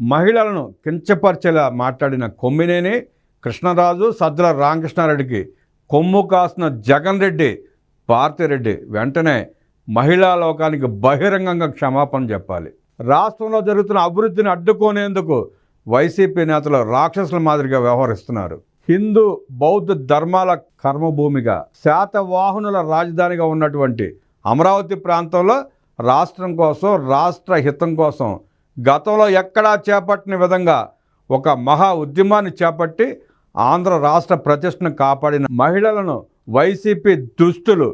మహిళలను కించపరిచేలా మాట్లాడిన కొమ్మినేని కృష్ణరాజు సజ్జల రామకృష్ణారెడ్డికి కొమ్ము కాసిన జగన్ రెడ్డి భారతిరెడ్డి వెంటనే మహిళా లోకానికి బహిరంగంగా క్షమాపణ చెప్పాలి. రాష్ట్రంలో జరుగుతున్న అభివృద్ధిని అడ్డుకోనేందుకు వైసీపీ నేతలు రాక్షసుల మాదిరిగా వ్యవహరిస్తున్నారు. హిందూ బౌద్ధ ధర్మాల కర్మభూమిగా శాతవాహనుల రాజధానిగా ఉన్నటువంటి అమరావతి ప్రాంతంలో రాష్ట్రం కోసం రాష్ట్ర హితం కోసం గతంలో ఎక్కడా చేపట్టిన విధంగా ఒక మహా ఉద్యమాన్ని చేపట్టి ఆంధ్ర రాష్ట్ర ప్రతిష్టను కాపాడిన మహిళలను వైసీపీ దుస్తులు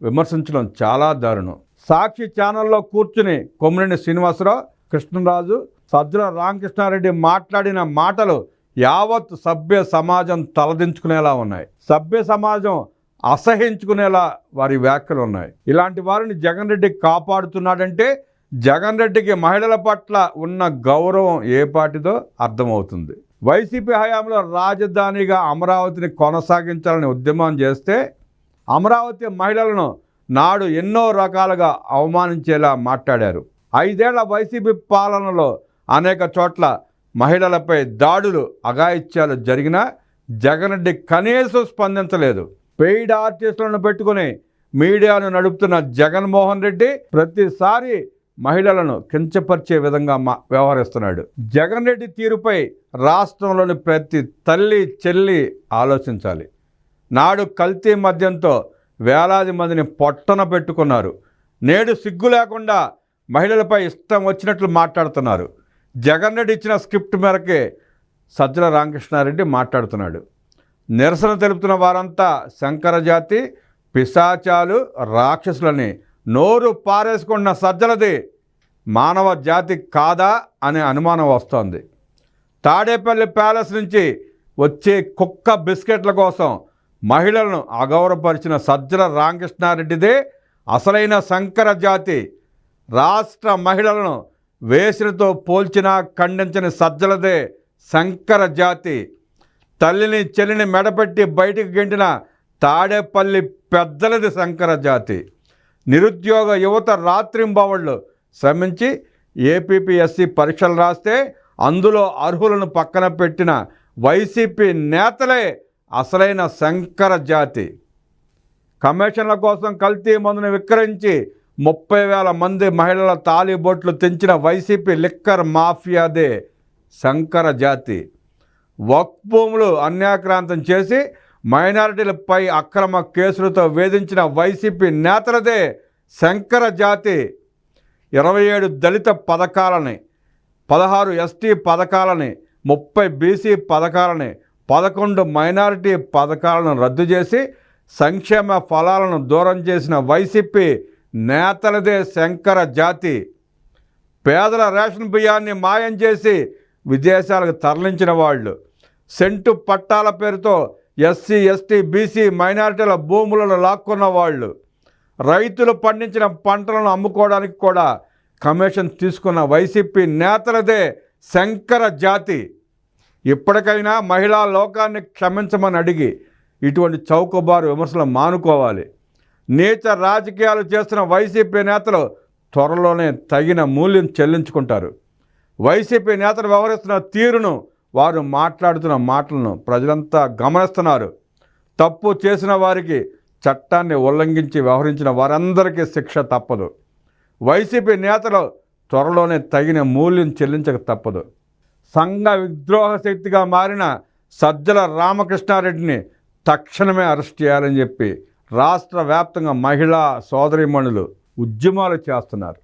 విమర్శించడం చాలా దారుణం. సాక్షి ఛానల్లో కూర్చుని కొమ్మినేని శ్రీనివాసరావు కృష్ణరాజు సజ్జల రామకృష్ణారెడ్డి మాట్లాడిన మాటలు యావత్ సభ్య సమాజం తలదించుకునేలా ఉన్నాయి. సభ్య సమాజం అసహించుకునేలా వారి వ్యాఖ్యలు ఉన్నాయి. ఇలాంటి వారిని జగన్ రెడ్డి కాపాడుతున్నాడంటే జగన్ రెడ్డికి మహిళల పట్ల ఉన్న గౌరవం ఏ పాటిదో అర్థమవుతుంది. వైసీపీ హయాంలో రాజధానిగా అమరావతిని కొనసాగించాలని ఉద్యమం చేస్తే అమరావతి మహిళలను నాడు ఎన్నో రకాలుగా అవమానించేలా మాట్లాడారు. ఐదేళ్ళ వైసీపీ పాలనలో అనేక చోట్ల మహిళలపై దాడులు అఘాయిత్యాలు జరిగినా జగన్ రెడ్డి కనీసం స్పందించలేదు. పెయిడ్ ఆర్టిస్టులను పెట్టుకుని మీడియాను నడుపుతున్న జగన్మోహన్ రెడ్డి ప్రతిసారి మహిళలను కించపరిచే విధంగా మా వ్యవహరిస్తున్నాడు. జగన్ రెడ్డి తీరుపై రాష్ట్రంలోని ప్రతి తల్లి చెల్లి ఆలోచించాలి. నాడు కల్తీ మద్యంతో వేలాది మందిని పొట్టన పెట్టుకున్నారు. నేడు సిగ్గు లేకుండా మహిళలపై ఇష్టం వచ్చినట్లు మాట్లాడుతున్నారు. జగన్ రెడ్డి ఇచ్చిన స్క్రిప్ట్ మేరకే సజ్జల రామకృష్ణారెడ్డి మాట్లాడుతున్నాడు. నిరసన తెలుపుతున్న వారంతా శంకరజాతి పిశాచాలు రాక్షసులని నోరు పారేసుకున్న సజ్జలది మానవ జాతి కాదా అనే అనుమానం వస్తోంది. తాడేపల్లి ప్యాలెస్ నుంచి వచ్చే కుక్క బిస్కెట్ల కోసం మహిళలను అగౌరవపరిచిన సజ్జల రామకృష్ణారెడ్డిదే అసలైన శంకర జాతి. రాష్ట్ర మహిళలను వేసినతో పోల్చినా ఖండించని సజ్జలదే శంకర జాతి. తల్లిని చెల్లిని మెడపెట్టి బయటికి గెంటిన తాడేపల్లి పెద్దలది శంకర జాతి. నిరుద్యోగ యువత రాత్రింబవళ్ళు శ్రమించి ఏపీపీఎస్సీ పరీక్షలు రాస్తే అందులో అర్హులను పక్కన పెట్టిన వైసీపీ నేతలే అసలైన శంకర జాతి. కమిషన్ల కోసం కల్తీ మందును విక్రయించి ముప్పై వేల మంది మహిళల తాలిబొట్లు తెంచిన వైసీపీ లిక్కర్ మాఫియాదే శంకర జాతి. వక్ భూములు అన్యాక్రాంతం చేసి మైనారిటీలపై అక్రమ కేసులతో వేధించిన వైసీపీ నేతలదే శంకర జాతి. ఇరవై ఏడు దళిత పథకాలని పదహారు ఎస్టీ పథకాలని ముప్పై బీసీ పథకాలని పదకొండు మైనారిటీ పథకాలను రద్దు చేసి సంక్షేమ ఫలాలను దూరం చేసిన వైసీపీ నేతలదే శంకర జాతి. పేదల రేషన్ బియ్యాన్ని మాయం చేసి విదేశాలకు తరలించిన వాళ్ళు. సెంటు పట్టాల పేరుతో ఎస్సీ ఎస్టీ బీసీ మైనారిటీల భూములను లాక్కున్న వాళ్ళు రైతులు పండించిన పంటలను అమ్ముకోవడానికి కూడా కమిషన్ తీసుకున్న వైసీపీ నేతలదే శంకర జాతి. ఇప్పటికైనా మహిళా లోకాన్ని క్షమించమని అడిగి ఇటువంటి చౌకబారు విమర్శలు మానుకోవాలి. నీచ రాజకీయాలు చేస్తున్న వైసీపీ నేతలు త్వరలోనే తగిన మూల్యం చెల్లించుకుంటారు. వైసీపీ నేతలు వ్యవహరిస్తున్న తీరును వారు మాట్లాడుతున్న మాటలను ప్రజలంతా గమనిస్తున్నారు. తప్పు చేసిన వారికి చట్టాన్ని ఉల్లంఘించి వ్యవహరించిన వారందరికీ శిక్ష తప్పదు. వైసీపీ నేతలు త్వరలోనే తగిన మూల్యం చెల్లించక తప్పదు. సంఘ విద్రోహ శక్తిగా మారిన సజ్జల రామకృష్ణారెడ్డిని తక్షణమే అరెస్ట్ చేయాలని చెప్పి రాష్ట్ర వ్యాప్తంగా మహిళా సోదరిమణులు ఉద్యమాలు చేస్తున్నారు.